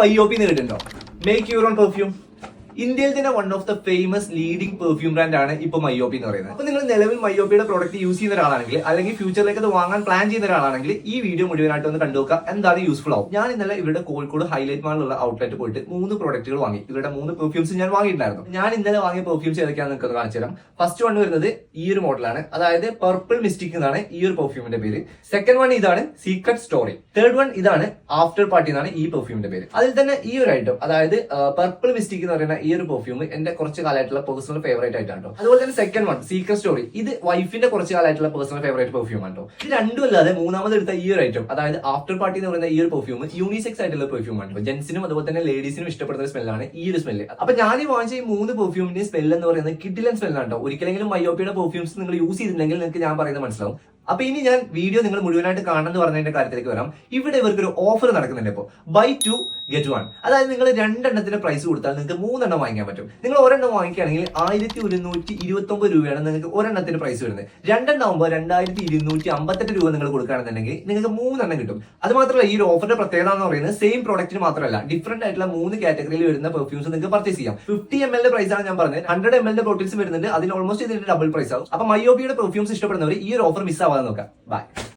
മൈയോപ്പി നേരിട്ടുണ്ടോ make your own perfume ഇന്ത്യയിൽ തന്നെ one of the famous leading perfume brand ആണ് ഇപ്പൊ മയോപ്പി എന്ന് പറയുന്നത്. അപ്പൊ നിങ്ങൾ നിലവിൽ മയോപ്പിയുടെ പ്രോഡക്റ്റ് യൂസ് ചെയ്യുന്ന ഒരാളാണെങ്കിൽ അല്ലെങ്കിൽ ഫ്യൂച്ചറിലേക്ക് അത് വാങ്ങാൻ പ്ലാൻ ചെയ്യുന്ന ഒരാളാണെങ്കിൽ ഈ വീഡിയോ മുഴുവനായിട്ട് ഒന്ന് കണ്ടുനോക്കുക എന്താണ് യൂസ്ഫുൾ ആവും? ഞാൻ ഇന്നലെ ഇവരുടെ കോഴിക്കോട് ഹൈലൈറ്റ് മാളിലുള്ള ഔട്ട്ലെറ്റ് പോയിട്ട് മൂന്ന് പ്രോഡക്റ്റുകൾ വാങ്ങി. ഇവരുടെ മൂന്ന് പെർഫ്യൂംസ് ഞാൻ വാങ്ങിയിട്ടുണ്ടായിരുന്നു. ഞാൻ ഇന്നലെ വാങ്ങിയ പെർഫ്യൂംസ് ഏതൊക്കെയാണെന്ന് നിങ്ങൾക്ക് കാണിച്ചു തരാം. ഫസ്റ്റ് വൺ വരുന്നത് ഈ ഒരു മോഡലാണ് അതായത് പർപ്പിൾ മിസ്റ്റിക് എന്നാണ് ഈ ഒരു പെർഫ്യൂമിന്റെ പേര്. സെക്കൻഡ് വൺ ഇതാണ് സീക്രട്ട് സ്റ്റോറി തേർഡ് വൺ ഇതാണ് ആഫ്റ്റർ പാർട്ടി എന്നാണ് ഈ പെർഫ്യൂമിന്റെ പേര്. അതിൽ തന്നെ ഈ ഒരു ഐറ്റം അതായത് പർപ്പിൾ മിസ്റ്റിക് എന്ന് പറയുന്ന ഈ ഒരു പെർഫ്യൂം എന്റെ കുറച്ച് കാലമായിട്ടുള്ള പേഴ്സണൽ ഫേവറേറ്റ് ആയിട്ടാണ് കേട്ടോ അതുപോലെ തന്നെ സെക്കൻഡ് വൺ സീക്രട്ട് സ്റ്റോറി ഇത് വൈഫിന്റെ കുറച്ച് കാലമായിട്ടുള്ള പേഴ്സണൽ ഫേവറേറ്റ് പെർഫ്യൂം ആണ് കേട്ടോ ഇത് രണ്ടും അല്ലാതെ മൂന്നാമത് എടുത്ത ഈ ഒരു ഐറ്റം അതായത് ആഫ്റ്റർ പാർട്ടി എന്ന് പറയുന്ന ഈ ഒരു പെർഫ്യൂം യൂണിസെക്സ് ആയിട്ടുള്ള പെർഫ്യൂം ആണ് ജെൻസിനും അതുപോലെ തന്നെ ലേഡീസിനും ഇഷ്ടപ്പെടുന്ന ഒരു സ്മെല്ലാണ് ഈ ഒരു സ്മെല്ല് അപ്പൊ ഞാൻ ഈ വാങ്ങിച്ച ഈ മൂന്ന് പെർഫ്യൂമിന്റെ സ്മെല്ല് എന്ന് പറയുന്നത് കിഡിലൻ സ്മെല്ലാണ് കേട്ടോ ഒരിക്കലെങ്കിലും മയോപ്പിയുടെ പെർഫ്യൂംസ് നിങ്ങൾ യൂസ് ചെയ്തിട്ടുണ്ടെങ്കിൽ നിങ്ങൾക്ക് ഞാൻ പറയുന്നത് മനസ്സിലാവും. അപ്പൊ ഇനി ഞാൻ വീഡിയോ നിങ്ങൾ മുഴുവനായിട്ട് കാണണമെന്ന് പറഞ്ഞതിന്റെ കാര്യത്തിലേക്ക് വരാം. ഇവിടെ ഇവർക്ക് ഒരു ഓഫർ നടക്കുന്നുണ്ട് ഇപ്പോൾ ബൈ ടു ഗെറ്റ് വൺ അതായത് നിങ്ങൾ രണ്ടെണ്ണത്തിന്റെ പ്രൈസ് കൊടുത്താൽ നിങ്ങൾക്ക് മൂന്നെണ്ണം വാങ്ങിക്കാൻ പറ്റും. നിങ്ങൾ ഒരെണ്ണം വാങ്ങിക്കുകയാണെങ്കിൽ ആയിരത്തി ഒരുന്നൂറ്റി ഇരുപത്തി ഒമ്പത് രൂപയാണ് നിങ്ങൾക്ക് ഒരെണ്ണത്തിന് പ്രൈസ് വരുന്നത്. രണ്ടെണ്ണം ആകുമ്പോൾ രണ്ടായിരത്തി ഇരുന്നൂറ്റി അമ്പത്തെട്ട് രൂപ നിങ്ങൾ കൊടുക്കുകയാണെന്നുണ്ടെങ്കിൽ നിങ്ങൾക്ക് മൂന്നെണ്ണം കിട്ടും. അത് മാത്രമല്ല ഈ ഒരു ഓഫറിന്റെ പ്രത്യേകത എന്ന് പറയുന്നത് സെയിം പ്രോഡക്റ്റിന് മാത്രമല്ല ഡിഫറെന്റ് ആയിട്ടുള്ള മൂന്ന് കാറ്റഗറിയിൽ വരുന്ന പെർഫ്യൂംസ് നിങ്ങൾക്ക് പർച്ചേസ് ചെയ്യാം. ഫിഫ്റ്റി എം എൽ പ്രൈസ് ആണ് ഞാൻ പറഞ്ഞത്. ഹൺഡ്രഡ് എം എൽ ബോട്ടിൽസ് വരുന്നുണ്ട്. അതിന് ഓൾമോസ്റ്റ് ഇതിന്റെ ഡബിൾ പ്രൈസ് ആവും. അപ്പൊ മയോബിയുടെ പെർഫ്യൂംസ് ഇഷ്ടപ്പെടുന്നവർ ഈ ഒരു ഓഫർ മിസ് ആവാതെ നോക്കാം. ബൈ